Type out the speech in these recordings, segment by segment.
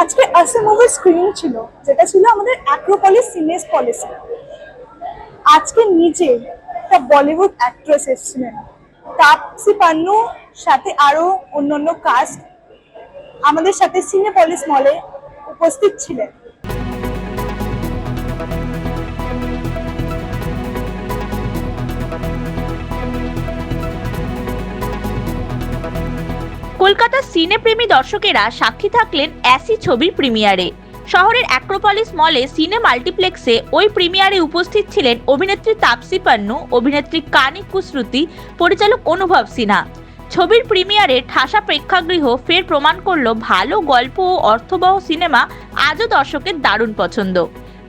আজকে আসে মুভির স্ক্রিনিং ছিল, যেটা ছিল আমাদের অ্যাক্রোপলিস সিনেস পলিসি আজকে নিচে একটা বলিউড অ্যাক্ট্রেস এসেছিলেন। তাপসি পান্নু, সাথে আরও অন্যান্য কাস্ট আমাদের সাথে সিনেপলিস মলে উপস্থিত ছিলেন। কলকাতার সিনেপ্রেমী দর্শকেরা সাক্ষী থাকলেন অ্যাসি ছবির প্রিমিয়ারে। শহরের অ্যাক্রোপলিস মলে সিনে মাল্টিপ্লেক্সে ওই প্রিমিয়ারে উপস্থিত ছিলেন অভিনেত্রী তাপসি পান্নু, অভিনেত্রী কানিক কুশ্রুতি পরিচালক অনুভব সিনহা। ছবির প্রিমিয়ারে ঠাসা প্রেক্ষাগৃহ ফের প্রমাণ করল ভালো গল্প ও অর্থবহ সিনেমা আজও দর্শকের দারুণ পছন্দ।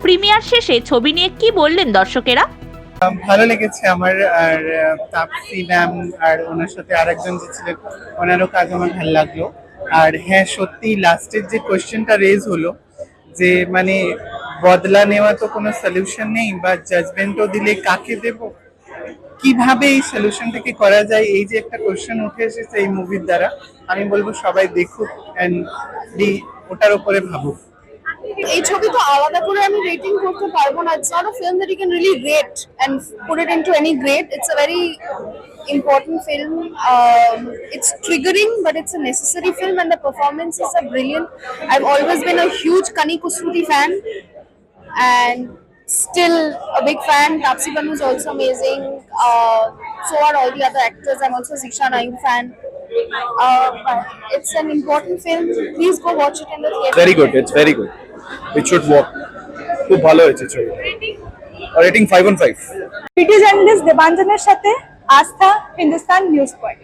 প্রিমিয়ার শেষে ছবি নিয়ে কি বললেন দর্শকেরা? ভালো লেগেছে আমার, আর তাপসি ম্যাম আর ওনার সাথে আরেকজন যে ছিলেন, ওনারও কাজ আমার ভালো লাগল। আর হ্যাঁ সত্যি, লাস্টের যে কোয়েশ্চেনটা রেজ হলো, যে মানে বদলা নেওয়া তো কোনো সলিউশন নেই বা জাজমেন্টও দিলে কাকে দেব? কীভাবে এই সলিউশনটাকে করা যায়? এই যে একটা কোয়েশ্চেন উঠে এসেছে এই মুভির দ্বারা, আমি বলব সবাই দেখুক অ্যান্ড ওটার উপরে ভাবুক। এই ছবি তো আলাদা করে আমি রেটিং করতে পারবো না it's not a film that you can really rate and put it into any grade it's a very important film um, it's triggering but it's a necessary film and the performances are brilliant i've always been a huge kani kusruti fan and still a big fan tapsi Pannu is also amazing uh, so are all the other actors i'm also Ziksha Nayu fan uh, but it's an important film please go watch it in the theater very good it's very good It should work খুব ভালো হয়েছে ছবি। Rating five on five PT journalist দেবাঞ্জনের সাথে আস্থা Hindustan news point